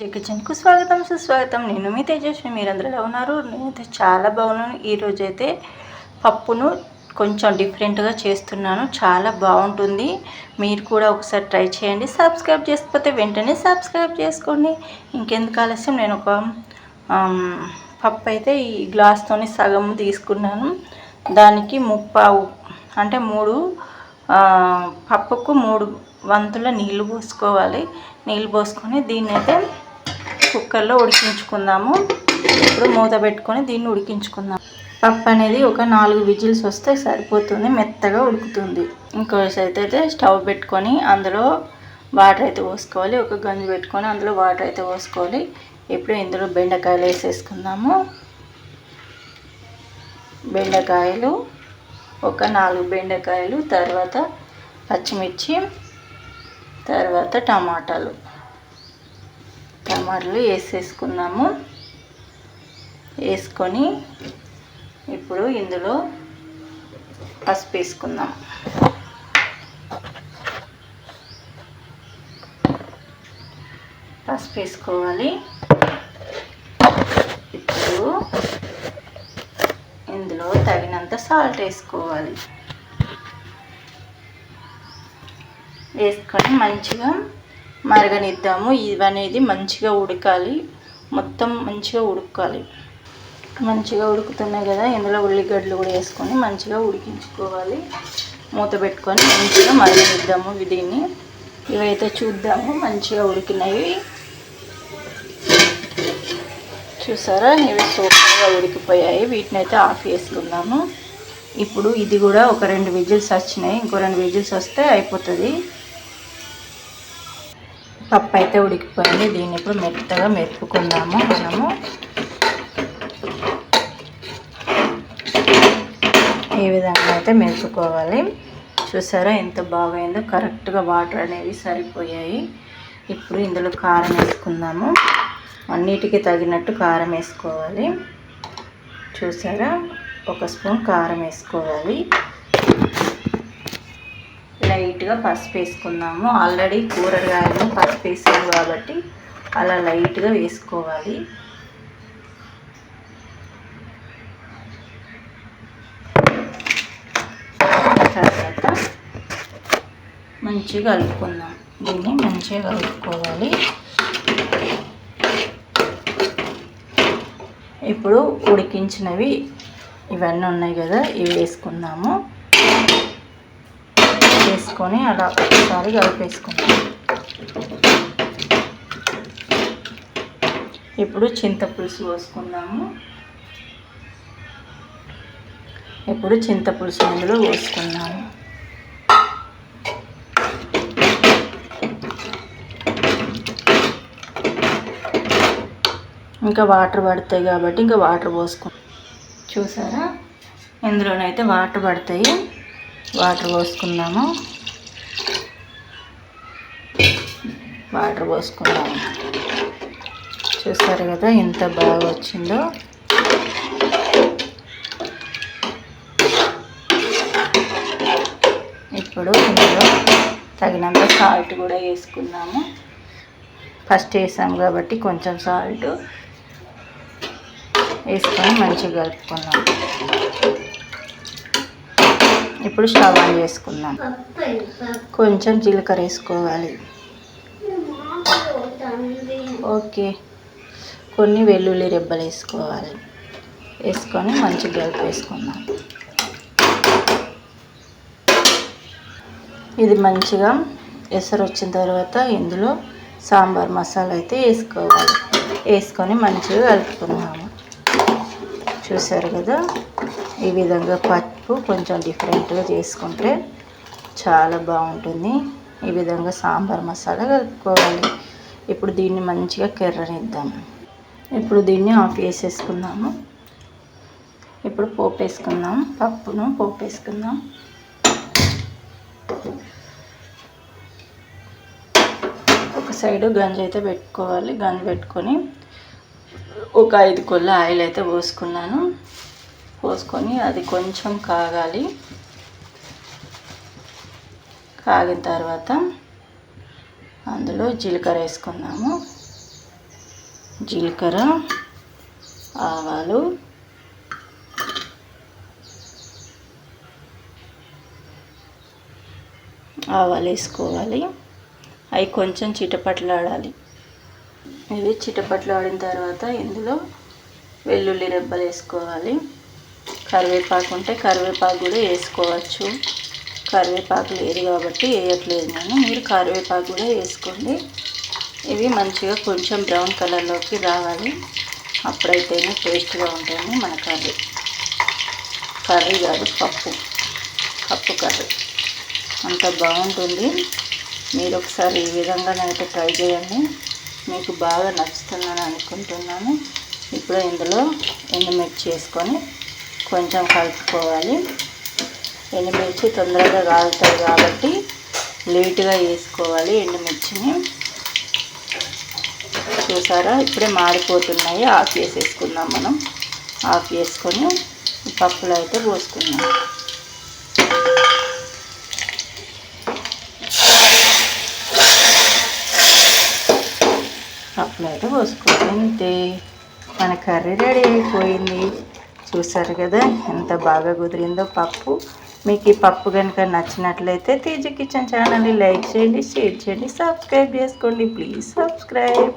కిచెన్కు స్వాగతం సుస్వాగతం. నేను మీ తేజస్వి మీరందరూ ఎలా ఉన్నారు? నేనైతే చాలా బాగున్నాను. ఈరోజు అయితే పప్పును కొంచెం డిఫరెంట్గా చేస్తున్నాను. చాలా బాగుంటుంది. మీరు కూడా ఒకసారి ట్రై చేయండి. సబ్స్క్రైబ్ చేసుకోకపోతే వెంటనే సబ్స్క్రైబ్ చేసుకోండి. ఇంకెందుకు ఆలస్యం? నేను ఒక పప్పు అయితే ఈ గ్లాస్తోని సగం తీసుకున్నాను. దానికి ముప్పావు అంటే మూడు పప్పుకు మూడు వంతుల నీళ్ళు పోసుకోవాలి. నీళ్ళు పోసుకొని దీన్ని అయితే కుక్కర్లో ఉడికించుకుందాము. ఇప్పుడు మూత పెట్టుకొని దీన్ని ఉడికించుకుందాం. పప్పు అనేది ఒక నాలుగు విజిల్స్ వస్తే సరిపోతుంది మెత్తగా ఉడుకుతుంది. ఇంకో అయితే స్టవ్ పెట్టుకొని అందులో వాటర్ అయితే పోసుకోవాలి. ఒక గంజు పెట్టుకొని అందులో వాటర్ అయితే పోసుకోవాలి. ఇప్పుడు ఇందులో బెండకాయలు వేసేసుకుందాము. బెండకాయలు ఒక నాలుగు బెండకాయలు తర్వాత పచ్చిమిర్చి తర్వాత టమాటాలు. టమాటాలు వేసేసుకున్నాము. వేసుకొని ఇప్పుడు ఇందులో పసుపు వేసుకుందాం. పసుపు వేసుకోవాలి. ఇప్పుడు ఇందులో తగినంత సాల్ట్ వేసుకోవాలి. వేసుకొని మంచిగా మరగనిద్దాము. ఇవనేది మంచిగా ఉడకాలి. మొత్తం మంచిగా ఉడకాలి. మంచిగా ఉడుకుతున్నాయి కదా ఇందులో ఉల్లిగడ్డలు కూడా వేసుకొని మంచిగా ఉడికించుకోవాలి. మూత పెట్టుకొని మంచిగా మరగనిద్దాము దీన్ని ఇవైతే చూద్దాము మంచిగా ఉడికినవి. చూసారా? ఇవి సూపర్గా ఉడికిపోయాయి. వీటిని అయితే ఆఫ్ చేసుకుందాము. ఇప్పుడు ఇది కూడా ఒక రెండు విజిల్స్ వచ్చినాయి. ఇంకో రెండు విజిల్స్ వస్తే అయిపోతుంది. పప్పు అయితే ఉడికిపోయింది. దీన్ని ఇప్పుడు మెత్తగా మెప్పుకుందాము మనము ఈ విధంగా అయితే మెరుపుకోవాలి. చూసారా ఎంత బాగైందో? కరెక్ట్గా వాటర్ అనేవి సరిపోయాయి. ఇప్పుడు ఇందులో కారం వేసుకుందాము. అన్నిటికీ తగినట్టు కారం వేసుకోవాలి. చూసారా? ఒక స్పూన్ కారం వేసుకోవాలి. లైట్గా పసుపు వేసుకుందాము ఆల్రెడీ కూరగాయలు పసుపు వేసాము కాబట్టి అలా లైట్గా వేసుకోవాలి. తర్వాత మంచిగా కలుపుకుందాం. దీన్ని మంచిగా కలుపుకోవాలి. ఇప్పుడు ఉడికించినవి ఇవన్నీ ఉన్నాయి కదా ఇవి వేసుకుందాము. వేసుకొని అలా ఒకసారి కలిపేసుకుంటాం. ఇప్పుడు చింతపులుసు పోసుకుందాము. ఇప్పుడు చింతపులుసు అందులో పోసుకుందాము. ఇంకా వాటర్ పడతాయి కాబట్టి ఇంకా వాటర్ పోసుకు చూసారా? ఇందులోనైతే వాటర్ పడతాయి. వాటర్ పోసుకున్నాము వాటర్ పోసుకున్నాము చూస్తారు కదా ఎంత బాగా వచ్చిందో. ఇప్పుడు ఇందులో తగినంత సాల్ట్ కూడా వేసుకున్నాము ఫస్ట్ వేసాం కాబట్టి కొంచెం సాల్ట్ వేసుకొని మంచిగా కలుపుకున్నాము ఇప్పుడు స్టవ్ ఆన్ చేసుకుందాం. కొంచెం జీలకర్ర వేసుకోవాలి. ఓకే. కొన్ని వెల్లుల్లి రెబ్బలు వేసుకోవాలి. వేసుకొని మంచిగా వేసుకుందాం. ఇది మంచిగా ఎసరు వచ్చిన తర్వాత ఇందులో సాంబార్ మసాలా అయితే వేసుకోవాలి. వేసుకొని మంచిగా కలుపుకుందాము. చూసారు కదా? ఈ విధంగా పప్పు కొంచెం డిఫరెంట్గా చేసుకుంటే చాలా బాగుంటుంది. ఈ విధంగా సాంబార్ మసాలా కలుపుకోవాలి. ఇప్పుడు దీన్ని మంచిగా కెర్రనిద్దాం. ఇప్పుడు దీన్ని ఆఫ్ చేసేసుకుందాము. ఇప్పుడు పోపు వేసుకుందాం పప్పును పోపు వేసుకుందాం ఒక సైడు గంజి అయితే పెట్టుకోవాలి. గంజి పెట్టుకొని ఒక ఐదు కొల్ల ఆయిల్ అయితే పోసుకున్నాను. పోసుకొని అది కొంచెం కాగాలి. కాగిన తర్వాత అందులో జీలకర్ర వేసుకుందాము. జీలకర్ర ఆవాలు ఆవాలు వేసుకోవాలి. అవి కొంచెం చిటపట్లాడాలి. ఇవి చిటపట్లాడిన తర్వాత ఇందులో వెల్లుల్లి రెబ్బలు వేసుకోవాలి. కరివేపాకు ఉంటే కరివేపాకు కూడా వేసుకోవచ్చు. కరివేపాకు లేదు కాబట్టి వేయట్లేదు నేను. మీరు కరివేపాకు కూడా వేసుకోండి. ఇవి మంచిగా కొంచెం బ్రౌన్ కలర్లోకి రావాలి. అప్పుడైతేనే టేస్ట్గా ఉంటుంది మన కర్రీ. కర్రీ కాదు పప్పు. పప్పు కర్రీ. అంత బాగుంటుంది. మీరు ఒకసారి ఈ విధంగానైతే ట్రై చేయండి. మీకు బాగా నచ్చుతుందని అనుకుంటున్నాను. ఇప్పుడు ఇందులో ఎండుమిర్చి వేసుకొని కొంచెం కలుపుకోవాలి. ఎండుమిర్చి తొందరగా కాలుతాయి కాబట్టి లేటుగా వేసుకోవాలి ఎండుమిర్చిని. చూసారా? ఇప్పుడే మాడిపోతున్నాయి. ఆఫ్ చేసేసుకుందాం మనం. ఆఫ్ చేసుకొని పప్పులో అయితే పోసుకుందాం. పప్పులో అయితే పోసుకోవాలి. అంతే. మన కర్రీ రెడీ అయిపోయింది. చూసారు కదా ఎంత బాగా కుదిరిందో పప్పు. మీకు ఈ పప్పు కనుక నచ్చినట్లయితే తేజ కిచెన్ ఛానల్ని లైక్ చేయండి షేర్ చేయండి సబ్స్క్రైబ్ చేసుకోండి. Please subscribe.